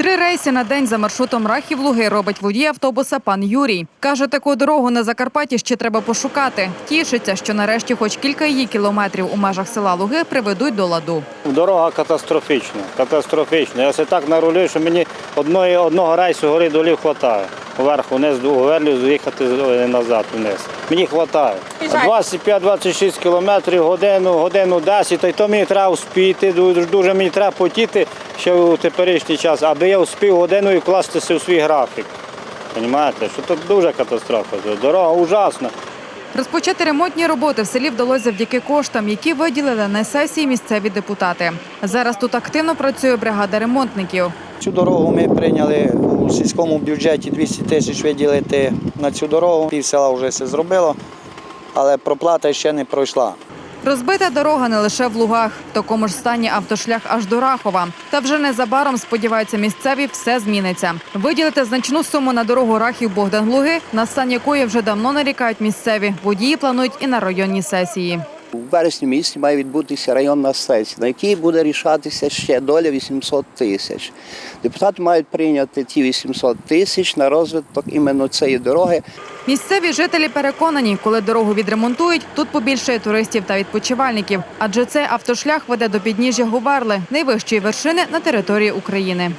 Три рейси на день за маршрутом Рахів-Луги робить водій автобуса пан Юрій. Каже, таку дорогу на Закарпатті ще треба пошукати. Тішиться, що нарешті хоч кілька її кілометрів у межах села Луги приведуть до ладу. Дорога катастрофічна, катастрофічна. Я все так нарулюю, що мені одної, одного рейсу гори долів вистачає. Вверх, вниз, верлю, з'їхати з- назад вниз. Мені вистачає. 25-26 кілометрів, годину, годину 10, та й то мені треба успіти, дуже мені треба потіти ще у теперішній час, аби я успів годину і вкластися у свій графік. Понімаєте, що тут дуже катастрофа. Дорога ужасна. Розпочати ремонтні роботи в селі вдалося завдяки коштам, які виділили на сесії місцеві депутати. Зараз тут активно працює бригада ремонтників. Цю дорогу ми прийняли у сільському бюджеті 200 тисяч виділити на цю дорогу. Пів села вже все зробило, але проплата ще не пройшла. Розбита дорога не лише в лугах, в такому ж стані автошлях аж до Рахова. Та вже незабаром сподіваються місцеві, все зміниться. Виділити значну суму на дорогу Рахів Богдан Луги, на стан якої вже давно нарікають місцеві. Водії планують і на районній сесії. У вересні місяці має відбутися районна сесія, на якій буде рішатися ще доля 800 тисяч. Депутати мають прийняти ті 800 тисяч на розвиток іменно цієї дороги. Місцеві жителі переконані, коли дорогу відремонтують, тут побільшає туристів та відпочивальників, адже цей автошлях веде до підніжжя Губарли, найвищої вершини на території України.